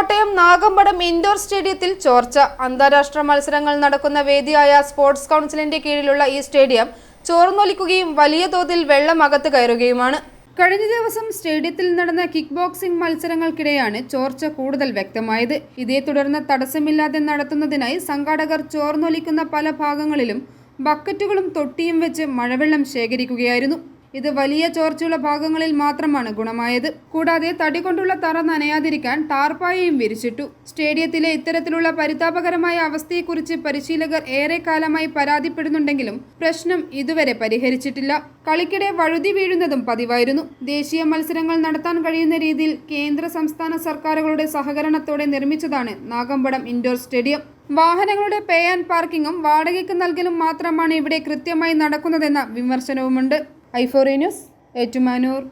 Kottayam Nagampadam indoor സ്റ്റേഡിയത്തിൽ ചോർച്ച. അന്താരാഷ്ട്ര മത്സരങ്ങൾ നടക്കുന്ന വേദിയായ സ്പോർട്സ് കൗൺസിലിന്റെ കീഴിലുള്ള ഈ സ്റ്റേഡിയം ചോർന്നൊലിക്കുകയും വലിയ തോതിൽ വെള്ളം അകത്ത് കയറുകയുമാണ്. കഴിഞ്ഞ ദിവസം സ്റ്റേഡിയത്തിൽ നടന്ന കിക്ക് ബോക്സിംഗ് മത്സരങ്ങൾക്കിടെയാണ് ചോർച്ച കൂടുതൽ വ്യക്തമായത്. ഇതേ തുടർന്ന് തടസ്സമില്ലാതെ നടത്തുന്നതിനായി സംഘാടകർ ചോർന്നൊലിക്കുന്ന പല ഭാഗങ്ങളിലും ബക്കറ്റുകളും തൊട്ടിയും വെച്ച് മഴവെള്ളം ശേഖരിക്കുകയായിരുന്നു. ഇത് വലിയ ചോർച്ചയുള്ള ഭാഗങ്ങളിൽ മാത്രമാണ് ഗുണമായത്. കൂടാതെ തടി കൊണ്ടുള്ള തറ നനയാതിരിക്കാൻ ടാർപ്പായയും വിരിച്ചിട്ടു. സ്റ്റേഡിയത്തിലെ ഇത്തരത്തിലുള്ള പരിതാപകരമായ അവസ്ഥയെക്കുറിച്ച് പരിശീലകർ ഏറെക്കാലമായി പരാതിപ്പെടുന്നുണ്ടെങ്കിലും പ്രശ്നം ഇതുവരെ പരിഹരിച്ചിട്ടില്ല. കളിക്കിടെ വഴുതി വീഴുന്നതും പതിവായിരുന്നു. ദേശീയ മത്സരങ്ങൾ നടത്താൻ കഴിയുന്ന രീതിയിൽ കേന്ദ്ര സംസ്ഥാന സർക്കാരുകളുടെ സഹകരണത്തോടെ നിർമ്മിച്ചതാണ് നാഗമ്പടം ഇൻഡോർ സ്റ്റേഡിയം. വാഹനങ്ങളുടെ പേ ആൻഡ് പാർക്കിങ്ങും വാടകയ്ക്ക് നൽകലും മാത്രമാണ് ഇവിടെ കൃത്യമായി നടക്കുന്നതെന്ന വിമർശനവുമുണ്ട്. ഐഫോറി ന്യൂസ് ഏറ്റുമാനൂർ